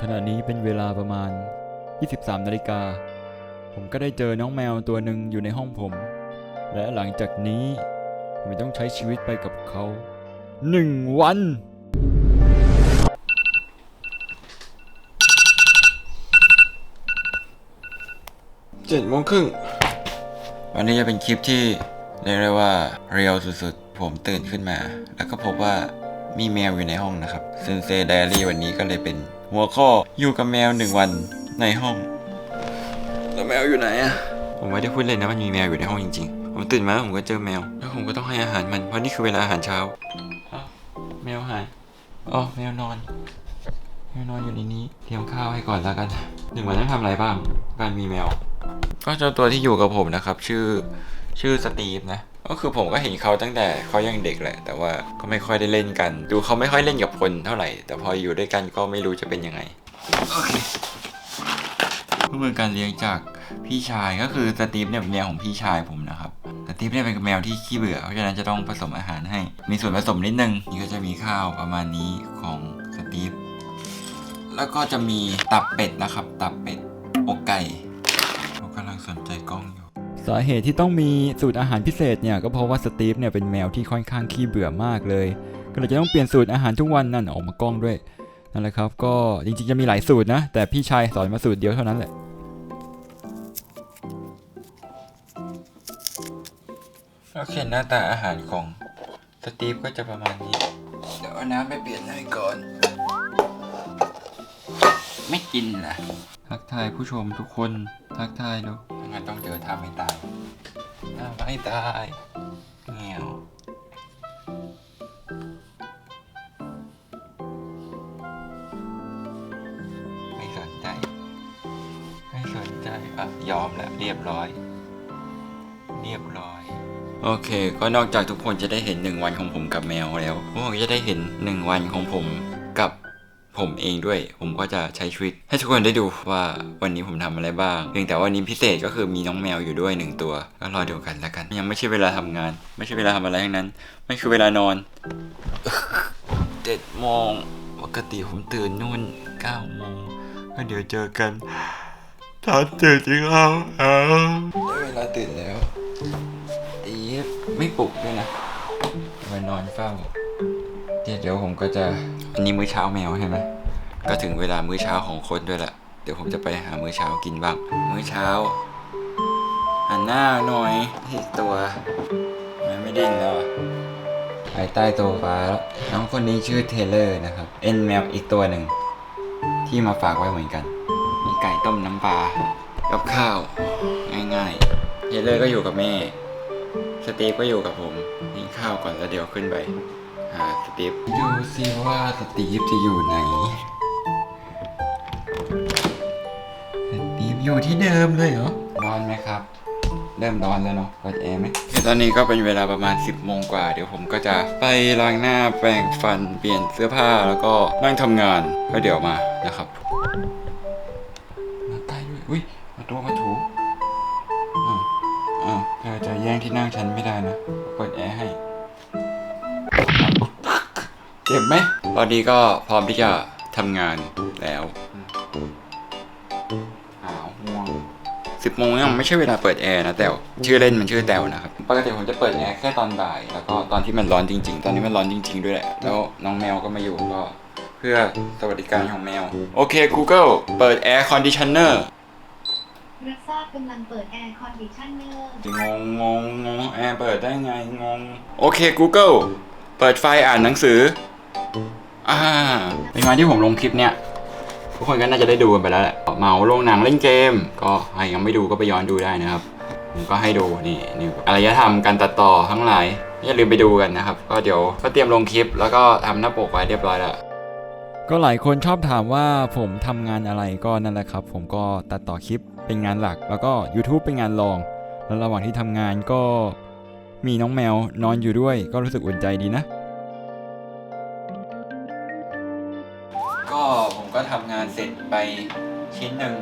ขณะนี้เป็นเวลาประมาณ 23 นาฬิกา ผมก็ได้เจอน้องแมวตัวหนึ่งอยู่ในห้องผม และหลังจากนี้ ผมต้องใช้ชีวิตไปกับเขาหนึ่งวันเจ็ดโมงครึ่งวันนี้จะเป็นคลิปที่เรียกได้ว่าเรียวสุดๆ ผมตื่นขึ้นมา แล้วก็พบว่า มีแมวอยู่ในห้องนะครับซึนเซไดอารี่วันนี้ก็เลยเป็น หัวข้ออยู่กับแมวหนึ่งวันในห้อง แล้วแมวอยู่ไหนอะผมไม่ได้พูดเล่นนะมันมีแมวอยู่ในห้องจริงๆ ผมตื่นมาผมก็เจอแมว แล้วผมก็ต้องให้อาหารมันเพราะนี่คือเวลาอาหารเช้าอ้าวแมวหายอ๋อแมวนอนแมวนอนอยู่ในนี้เตรียมข้าวให้ก่อนแล้วกันหนึ่งวันต้องทำอะไรบ้างการมีแมว ก็เจ้าตัวที่อยู่กับผมนะครับ ชื่อชื่อสตีฟนะ ก็คือผมก็เห็นเขาตั้งแต่เขายังเด็กแหละ แต่ว่าก็ไม่ค่อยได้เล่นกัน ดูเขาไม่ค่อยเล่นกับคนเท่าไหร่ แต่พออยู่ด้วยกันก็ไม่รู้จะเป็นยังไงโอเคเพื่อการเลี้ยงจากพี่ชายก็คือสตีฟเนี่ยเป็นแมวของพี่ชายผมนะครับสตีฟเนี่ยเป็นแมวที่ขี้เบื่อ เพราะฉะนั้นจะต้องผสมอาหารให้ มีส่วนผสมนิดนึง นี่ก็จะมีข้าวประมาณนี้ของสตีฟแล้วก็จะมีตับเป็ดนะครับ ตับเป็ดอกไก่ สาเหตุที่ต้องมีสูตรอาหารพิเศษเนี่ยก็เพราะว่าสตีฟเนี่ยเป็นแมวที่ค่อนข้างขี้เบื่อมากเลย ก็เลยจะต้องเปลี่ยนสูตรอาหารทุกวันนั่นออกมากล้องด้วยนั่นแหละครับ ก็จริงๆจะมีหลายสูตรนะ แต่พี่ชายสอนมาสูตรเดียวเท่านั้นแหละโอเคหน้าตาอาหารของสตีฟก็จะประมาณนี้เดี๋ยวเอาน้ำไปเปลี่ยนให้ก่อน ไม่กินล่ะทักทายผู้ชมทุกคนทักทายแล้ว งั้นต้องเจอทำให้ตายทำให้ตายเงียวไม่สนใจ ไม่สนใจ อะ ยอมแล้วเรียบร้อย เรียบร้อย โอเค ก็นอกจากทุกคนจะได้เห็นหนึ่งวันของผมกับแมวแล้วพวกจะได้เห็นหนึ่งวันของผม ผมเองด้วย ผมก็จะใช้ชีวิต ให้ทุกคนได้ดูว่าวันนี้ผมทำอะไรบ้าง เพียงแต่ว่าวันนี้พิเศษก็คือมีน้องแมวอยู่ด้วยหนึ่งตัวก็รอดูกันแล้วกัน ยังไม่ใช่เวลาทำงาน ไม่ใช่เวลาทำอะไรทั้งนั้น ไม่คือเวลานอนเจ็ดโมงปกติผมตื่นนู่นเก้าโมงก็เดี๋ยวเจอกันตอนตื่นจริงเอาเอาได้เวลาตื่นแล้วตีฟไม่ปลุกด้วยนะมานอนเฝ้า เดี๋ยวเดี๋ยวผมก็จะ อันนี้มื้อเช้าแมวใช่ไหมก็ถึงเวลามื้อเช้าของคนด้วยละเดี๋ยวผมจะไปหามื้อเช้ากินบ้าง มื้อเช้าหันหน้าหน่อยที่ตัวมันไม่ดิ้นแล้วอะภายใต้โตัวฟ้าแล้วน้องคนนี้ชื่อเทเลอร์นะครับ เอ็นแมวอีกตัวหนึ่ง ที่มาฝากไว้เหมือนกัน มีไก่ต้มน้ำปลากับข้าว ง่ายๆ เทเลอร์ก็อยู่กับแม่ สตีฟก็อยู่กับผมกินข้าวก่อนแล้วเดี๋ยวขึ้นไป หาสตีฟดูสิว่าสตีฟจะอยู่ไหน สตีฟอยู่ที่เดิมเลยเหรอ ร้อนไหมครับ เริ่มร้อนแล้วเนาะเปิดแอร์ไหมตอนนี้ก็เป็นเวลาประมาณ 10โมงกว่า เดี๋ยวผมก็จะไปล้างหน้าแปรงฟันเปลี่ยนเสื้อผ้าแล้วก็นั่งทำงานแล้วเดี๋ยวมานะครับ อนนี้ก็พร้อมที่จะทำงานแล้วหาวง่วงสิบโมงยังไม่ใช่เวลาเปิดแอร์นะแต่วชื่อเล่นมันชื่อแตวนะครับปกติผมจะเปิดแอร์แค่ตอนบ่าย แล้วก็ตอนที่มันร้อนจริง ๆ ตอนนี้มันร้อนจริง ๆ ด้วยแหละ แล้วน้องแมวก็มาอยู่ก็ เพื่อสวัสดิการของแมว โอเค Google เปิดแอร์คอนดิชันเนอร์รับทราบกำลังเปิดแอร์คอนดิชันเนอร์งงงงงงแอร์เปิดได้ไงงง โอเค Google เปิดไฟอ่านหนังสือ อ่าเป็นวันที่ผมลงคลิปเนี่ยทุกคนก็น่าจะได้ดูกันไปแล้วแหละเมาลงหนังเล่นเกม ก็ใครยังไม่ดูก็ไปย้อนดูได้นะครับผมก็ให้ดูนี่นี่อารยธรรมการตัดต่อทั้งหลายอย่าลืมไปดูกันนะครับ ก็เดี๋ยวก็เตรียมลงคลิป แล้วก็ทำหน้าปกไว้เรียบร้อยแล้วก็หลายคนชอบถามว่าผมทำงานอะไรก็นั่นแหละครับ ผมก็ตัดต่อคลิปเป็นงานหลัก แล้วก็ YouTube เป็นงานรอง แล้วระหว่างที่ทำงานก็มีน้องแมวนอนอยู่ด้วย ก็รู้สึกอุ่นใจดีนะานเสร็จไปชิ้นหนึ่ง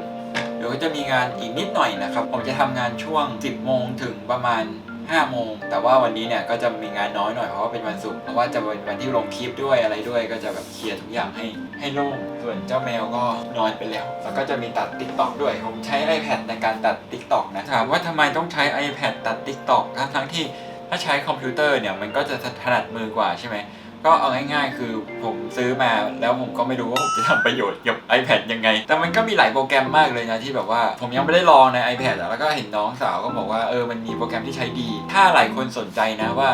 เดี๋ยวก็จะมีงานอีกนิดหน่อยนะครับ ผมจะทำงานช่วง 10 โมงถึงประมาณ 5 โมง แต่ว่าวันนี้เนี่ยก็จะมีงานน้อยหน่อยเพราะว่าเป็นวันศุกร์เพราะว่าจะเป็นวันที่ลงคลิปด้วยอะไรด้วย ก็จะแบบเคลียร์ทุกอย่างให้ให้โล่งส่วนเจ้าแมวก็นอนไปแล้ว แล้วก็จะมีตัด t ิ k t o k ด้วย ผมใช้ iPad ในการตัด t ิ k t o k นะถามว่าทำไมต้องใช้ iPad ตัด t ิ k t o k ทั้งทั้งที่ถ้าใช้คอมพิวเตอร์เนี่ยมันก็จะถนัดมือกว่าใช่ไหม ก็เอาง่ายๆ คือผมซื้อมาแล้วผมก็ไม่รู้ว่าผมจะทำประโยชน์กับ iPad ยังไง แต่มันก็มีหลายโปรแกรมมากเลยนะที่แบบว่าผมยังไม่ได้ลองใน iPad อะแล้วก็เห็นน้องสาวก็บอกว่าเออมันมีโปรแกรมที่ใช้ดี ถ้าหลายคนสนใจนะว่า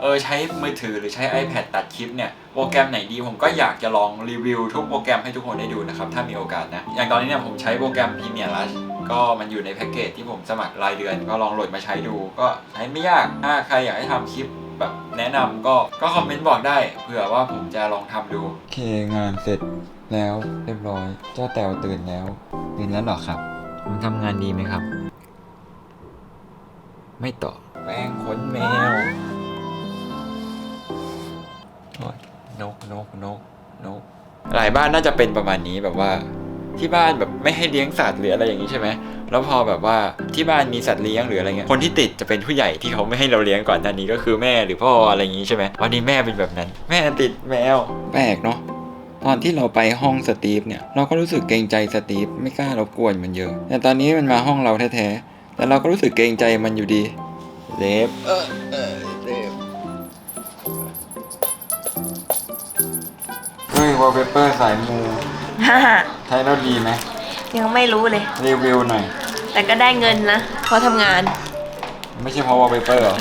เออใช้มือถือหรือใช้ iPad ตัดคลิปเนี่ยโปรแกรมไหนดีผมก็อยากจะลองรีวิวทุกโปรแกรมให้ทุกคนได้ดูนะครับถ้ามีโอกาสนะ อย่างตอนนี้เนี่ยผมใช้โปรแกรม Premiere Rush ก็มันอยู่ในแพ็กเกจที่ผมสมัครรายเดือน ก็ลองโหลดมาใช้ดู ก็ใช้ไม่ยากถ้าใครอยากให้ทำคลิป แบบแนะนำก็ก็คอมเมนต์บอกได้เผื่อว่าผมจะลองทำดู โอเคงานเสร็จแล้วเรียบร้อย เจ้าแตวตื่นแล้ว ตื่นแล้วหรอครับมันทำงานดีไหมครับ ไม่ตอบแป้งขนแมวโอ๊ยนกนกนกนกหลายบ้านน่าจะเป็นประมาณนี้แบบว่า ที่บ้านแบบไม่ให้เลี้ยงสัตว์หรืออะไรอย่างนี้ใช่ไหมแล้วพอแบบว่าที่บ้านมีสัตว์เลี้ยงหรืออะไรเงี้ยคนที่ติดจะเป็นผู้ใหญ่ที่เขาไม่ให้เราเลี้ยงก่อนหน้านี้ก็คือแม่หรือพ่ออะไรอย่างนี้ใช่ไหมวันนี้แม่เป็นแบบนั้น แม่ติดแมวแปลกเนาะตอนที่เราไปห้องสตีฟเนี่ยเราก็รู้สึกเกรงใจสตีฟไม่กล้ารบกวนมันเยอะ แต่ตอนนี้มันมาห้องเราแท้ๆแต่เราก็รู้สึกเกรงใจมันอยู่ดีเล็บเออเออเล็บเฮ้ยวอลเปเปอร์สายมูฮ่า ใช้แล้วดีไหมยังไม่รู้เลย รีวิวหน่อย แต่ก็ได้เงินนะเพราะทำงาน ไม่ใช่เพราะวอลเปเปอร์หรอ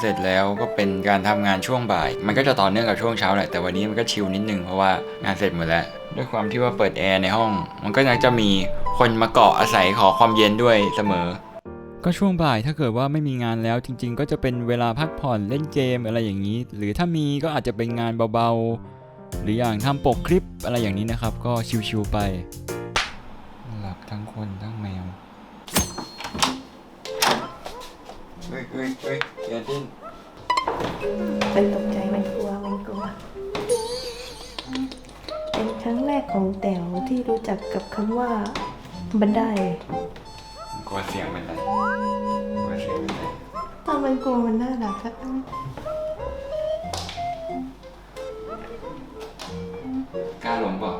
เสร็จแล้วก็เป็นการทำงานช่วงบ่าย มันก็จะต่อเนื่องกับช่วงเช้าแหละแต่วันนี้มันก็ชิลนิดนึงเพราะว่างานเสร็จหมดแล้วด้วยความที่ว่าเปิดแอร์ในห้อง มันก็ยังจะมีคนมาเกาะอาศัยขอความเย็นด้วยเสมอ ก็ช่วงบ่ายถ้าเกิดว่าไม่มีงานแล้วจริง ๆ ก็จะเป็นเวลาพักผ่อนเล่นเกมอะไรอย่างนี้ หรือถ้ามีก็อาจจะเป็นงานเบาๆ หรืออย่างทำปกคลิปอะไรอย่างนี้นะครับ ก็ชิวๆไป หลับทั้งคนทั้งแมว เฮ้ยเฮ้ยเฮ้ยอย่าดิ้นมันตกใจมันกลัวมันกลัว เป็นครั้งแรกของแต๋วที่รู้จักกับคำว่าบันไดกลัวเสียงมันไหนกลัวเสียงมันไหนตอนมันกลัวมันน่ารักครับกล้าลงเปล่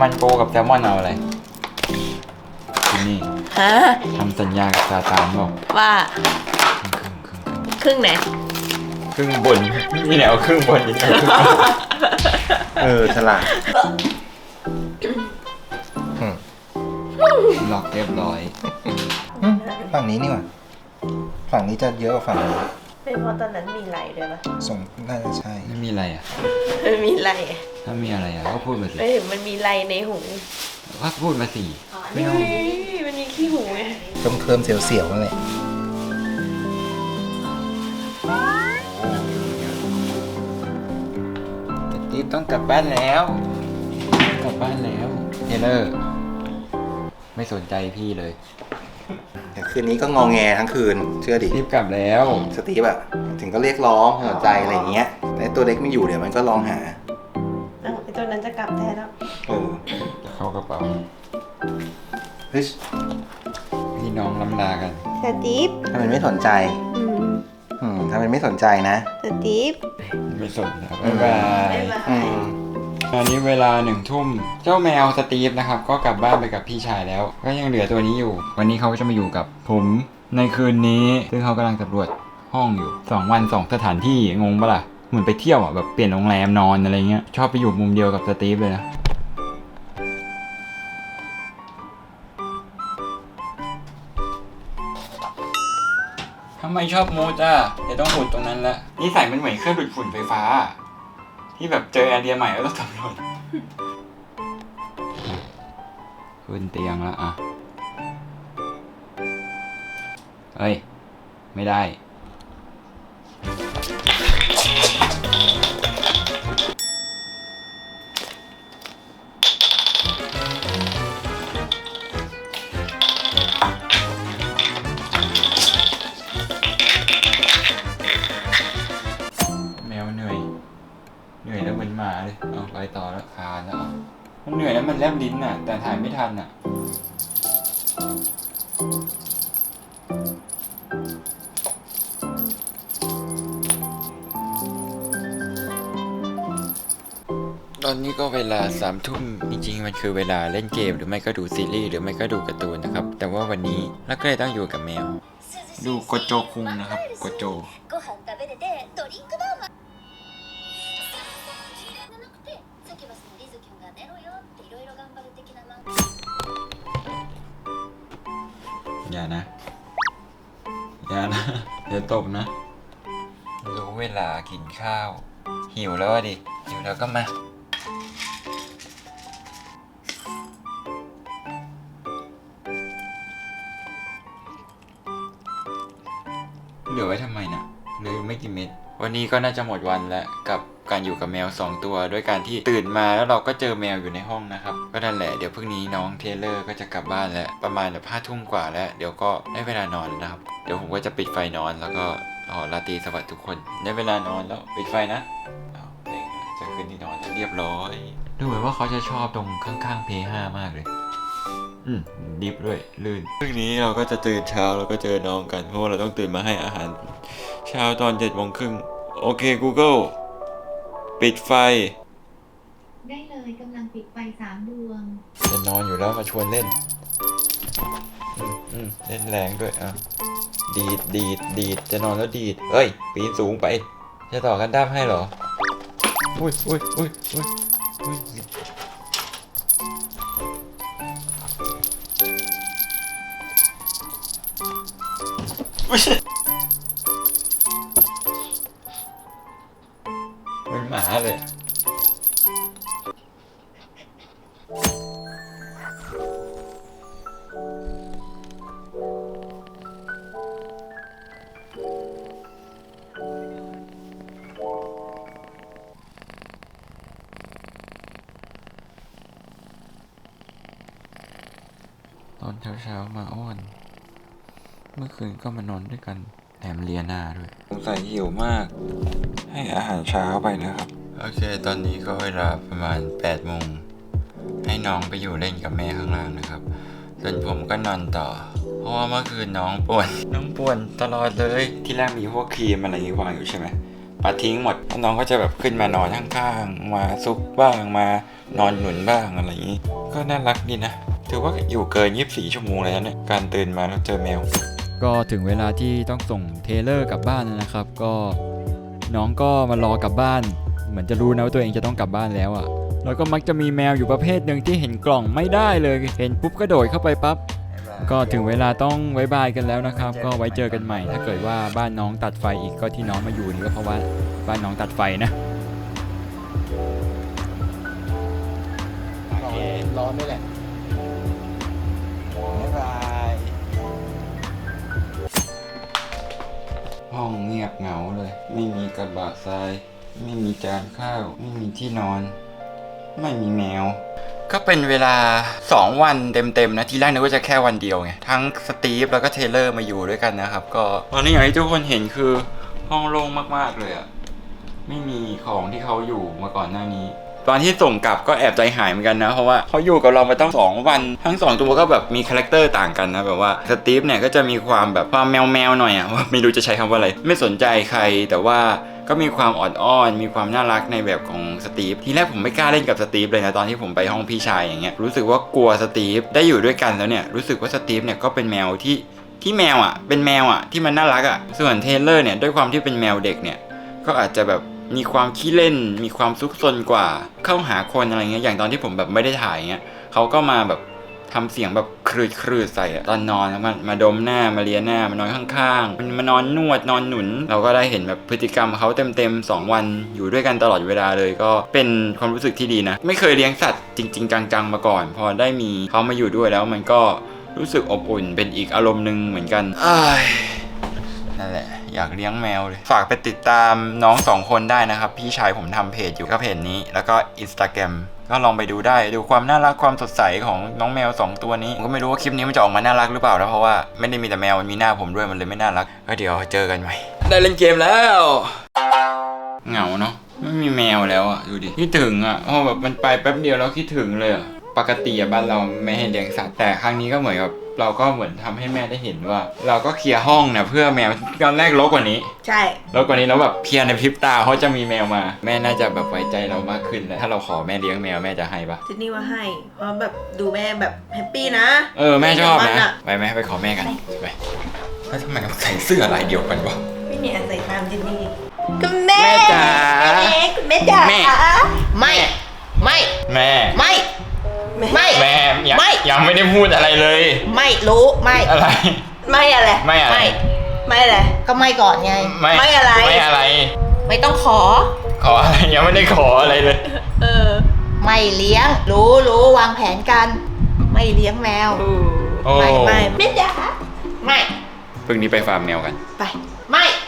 มันโกกับแซลมอนเอาอะไรที่นี่ฮะทำสัญญากับซาตานบอกว่าครึ่งครึ่งครึ่งครึ่งไหนครึ่งบนนี่แนวครึ่งบนนี่แนวครึ่งบนเออฉลาดล็อกเรียบร้อยอืมฝั่งนี้นี่หว่าฝั่งนี้จะเยอะกว่าฝั่งนี้น เป็นเพราะตอนนั้นมีไหลด้วยปะส่งน่าจะใช่ ไม่มีอะไรอะ มันมีไหลถ้ามีอะไรอะก็พูดมาสิไม่ถึงมันมีไหลในหูก็พูดมาสิไม่นี่ต้องมันมีขี้หูไงเคิมเคิมๆเสียวเสียวๆนั่นแหละติ๊บต้องกลับบ้านแล้ว กลับบ้านแล้วเทเลอร์ ไม่สนใจพี่เลย เดี๋ยวคืนนี้ก็งอแงทั้งคืน เชื่อดิรีบกลับแล้ว สตีฟอะถึงก็เรียกร้องหัวใจอะไรอย่างเงี้ยแต่ตัวเล็กไม่อยู่เดี๋ยวมันก็ร้องหาอ้าวไอ้ตัวนั้นจะกลับแทนแล้ว เออเข้ากระเป๋าเฮ้ยพี่น้องลำลากัน สตีฟทำไมไม่สนใจ อืมอืมทำไมไม่สนใจนะ สตีฟ ไม่สนนะบ๊ายบาย บ๊ายบาย อืม ตอนนี้เวลาหนึ่งทุ่ม เจ้าแมวสตีฟนะครับ ก็กลับบ้านไปกับพี่ชายแล้ว ก็ยังเหลือตัวนี้อยู่ วันนี้เขาก็จะมาอยู่กับผมในคืนนี้ ซึ่งเขากำลังสำรวจห้องอยู่สองวันสองสถานที่งงปะล่ะเหมือนไปเที่ยวอะแบบเปลี่ยนโรงแรมนอนอะไรเงี้ยชอบไปอยู่มุมเดียวกับสตีฟเลยนะทำไมชอบมูดอะเดี๋ยวต้องหุดตรงนั้นละนี่ใส่มันเหมือนเครื่องดูดฝุ่นไฟฟ้า ที่แบบเจอไอเดียใหม่แล้วต้องทำหล่นขึ้นเตียงแล้วอะเฮ้ย ไม่ได้ มันเหนื่อยแล้วมันแลบลิ้นน่ะ แต่ถ่ายไม่ทันน่ะ ตอนนี้ก็เวลาสามทุ่มจริงๆ มันคือเวลาเล่นเกม หรือไม่ก็ดูซีรีส์หรือไม่ก็ดูการ์ตูนนะครับ แต่ว่าวันนี้เราก็เลยต้องอยู่กับแมว ดูโกโจคุงนะครับโกโจ อย่านะ อย่านะเดี๋ยวตกนะ รู้เวลากินข้าว หิวแล้วอะดิ หิวแล้วก็มา เหลือไว้ทำไมนะเหลืออยู่ไม่กี่เม็ด วันนี้ก็น่าจะหมดวันแล้วกับการอยู่กับแมว 2 ตัว ด้วยการที่ตื่นมาแล้วเราก็เจอแมวอยู่ในห้องนะครับ ก็นั่นแหละเดี๋ยวพรุ่งนี้น้องเทเลอร์ก็จะกลับบ้านแล้วประมาณแบบห้าทุ่มกว่าแล้ว เดี๋ยวก็ได้เวลานอนนะครับ เดี๋ยวผมก็จะปิดไฟนอนแล้วก็ขอราตีสวัสดิ์ทุกคนได้เวลานอนแล้วปิดไฟนะเอาเพลงจะขึ้นที่นอนแล้วเรียบร้อย ดูเหมือนว่าเขาจะชอบตรงข้างๆ P5 มากเลย อืมดิฟด้วยลื่นพรุ่งนี้เราก็จะตื่นเช้าแล้วก็เจอน้องกันเพราะว่าเราต้องตื่นมาให้อาหาร เช้าตอนเจ็ดโมงครึ่งโอเค Google ปิดไฟ เลยกำลังปิดไฟสามดวง จะนอนอยู่แล้วมาชวนเล่น อืมอืมเล่นแรงด้วยอะ ดีดดีดดีดจะนอนแล้วดีดเฮ้ย ปีนสูงไป จะต่อกันด้ามให้เหรอ อุ้ยอุ้ยอุ้ยอุ้ยอุ้ยอุ๊ยเหมือนหมาเลย ตอนเช้าๆมาอ้อน เมื่อคืนก็มานอนด้วยกันแถมเลียหน้าด้วยสงสัยหิวมาก ให้อาหารเช้าไปนะครับ โอเค ตอนนี้ก็เวลาประมาณ8โมงให้น้องไปอยู่เล่นกับแม่ข้างล่างนะครับ ส่วนผมก็นอนต่อ เพราะว่าเมื่อคืนน้องป่วน น้องป่วนตลอดเลย ที่แรกมีพวกครีมอะไรอย่างงี้วางอยู่ใช่ไหมปัดทิ้งหมดแล้วน้องก็จะแบบขึ้นมานอนข้างๆ มาซุกบ้าง มานอนหนุนบ้างอะไรอย่างงี้ ก็น่ารักดีนะ ถือว่าอยู่เกิน 24 ชั่วโมงเลยนะเนี่ย การตื่นมาแล้วเจอแมว ก็ถึงเวลาที่ต้องส่งเทเลอร์กลับบ้านแล้วนะครับ ก็น้องก็มารอกลับบ้าน เหมือนจะรู้นะว่าตัวเองจะต้องกลับบ้านแล้วอะ่ะ แล้วก็มักจะมีแมวอยู่ประเภทหนึ่งที่เห็นกล่องไม่ได้เลย เห็นปุ๊บก็โดดเข้าไปปั๊บ ก็ถึงเวลาต้องไว้บายกันแล้วนะครับ ก็ไว้เจอกันใหม่ ถ้าเกิดว่าบ้านน้องตัดไฟอีกก็ที่น้องมาอยู่นี่ก็เพราะว่าบ้านน้องตัดไฟนะโอเคร้อนด้วยแหละ องเงียบเหงาเลย ไม่มีกระบะทราย ไม่มีจานข้าว ไม่มีที่นอน ไม่มีแมว ก็เป็นเวลา 2 วันเต็มๆนะ ทีแรกนึกว่าจะแค่วันเดียวไง ทั้งสตีฟแล้วก็เทเลอร์มาอยู่ด้วยกันนะครับ ก็ตอนนี้อย่างที่ทุกคนเห็นคือห้องโล่งมากๆเลยอะไม่มีของที่เขาอยู่มาก่อนหน้านี้ ตอนที่ส่งกลับก็แอบใจหายเหมือนกันนะ เพราะว่าเขาอยู่กับเรามาตั้งสองวัน ทั้งสองตัวก็แบบมีคาแรคเตอร์ต่างกันนะแบบว่าสตีฟเนี่ยก็จะมีความแบบความแมวแมวหน่อยอะว่าไม่รู้จะใช้คำว่าอะไร ไม่สนใจใครแต่ว่าก็มีความอ่อนอ้อน มีความน่ารักในแบบของสตีฟ ทีแรกผมไม่กล้าเล่นกับสตีฟเลยนะ ตอนที่ผมไปห้องพี่ชายอย่างเงี้ย รู้สึกว่ากลัวสตีฟ ได้อยู่ด้วยกันแล้วเนี่ย รู้สึกว่าสตีฟเนี่ยก็เป็นแมวที่ที่แมวอะ เป็นแมวอะที่มันน่ารักอะ ส่วนเทเลอร์เนี่ยด้วยความที่เป็นแมวเด็กเนี่ย ก็อาจจะแบบ มีความขี้เล่น มีความซุกซนกว่า เข้าหาคนอะไรเงี้ย อย่างตอนที่ผมแบบไม่ได้ถ่ายเงี้ยเขาก็มาแบบทำเสียงแบบครืดครืดใส่ตอนนอนแล้วมามาดมหน้ามาเลียหน้า มานอนข้างๆ มันมานอนนวดนอนหนุน เราก็ได้เห็นแบบพฤติกรรมเขาเต็มๆสองวันอยู่ด้วยกันตลอดเวลาเลยก็เป็นความรู้สึกที่ดีนะ ไม่เคยเลี้ยงสัตว์จริง ๆ จังๆ มาก่อน พอได้มีเขามาอยู่ด้วยแล้วมันก็รู้สึกอบอุ่นเป็นอีกอารมณ์หนึ่งเหมือนกันอนั่นแหละ อยากเลี้ยงแมวเลย ฝากไปติดตามน้องสองคนได้นะครับ พี่ชายผมทำเพจอยู่ก็เพจนี้ แล้วก็ Instagram ก็ลองไปดูได้ดูความน่ารักความสดใสของน้องแมว 2 ตัวนี้ผมก็ไม่รู้ว่าคลิปนี้มันจะออกมาน่ารักหรือเปล่านะเพราะว่าไม่ได้มีแต่แมวมันมีหน้าผมด้วยมันเลยไม่น่ารักก็เดี๋ยวเจอกันใหม่ได้เล่นเกมแล้วเหงาเนาะไม่มีแมวแล้วอะดูดิคิดถึงอะเพราะแบบมันไปแป๊บเดียวแล้วคิดถึงเลยอะปกติบ้านเราไม่ให้เลี้ยงสัตว์แต่ครั้งนี้ก็เหมือนกับ เราก็เหมือนทำให้แม่ได้เห็นว่า เราก็เคลียร์ห้องเนี่ยเพื่อแมวตอนแรกรกกว่านี้ใช่ รกกว่านี้แล้วแบบเคลียร์ในพริบตาเขาจะมีแมวมาแม่น่าจะแบบไว้ใจเรามากขึ้นแล้วถ้าเราขอแม่เลี้ยงแมวแม่จะให้ปะเจนนี่ว่าให้ เพราะแบบดูแม่แบบแฮปปี้นะ เออแม่ชอบมันะอะไปไหมไปขอแม่กันไปแล้วทำไมเราใส่เสื้อลายเดียวกันวะ ไม่เนี่ยใส่ตามเจนนี่คุณแม่แม่จ๋า คุณแม่จ๋าแม่ ไม่ ไม่ แม่ ไม่ ไม่แม่ยังไม่ ยังไม่ได้พูดอะไรเลย ไม่รู้ไม่ อะไร ไม่อะไร ไม่อะไร ไม่อะไรก็ไม่ก่อนไงไม่ไม่อะไร ไม่อะไร ไม่ต้องขอ ขออะไรยังไม่ได้ขออะไรเลย เออไม่เลี้ยง รู้รู้วางแผนกัน ไม่เลี้ยงแมว โอ้ไม่ไม่แม่จ๋าไม่ เพิ่งนี้ไปฟาร์มแมวกัน ไป ไม่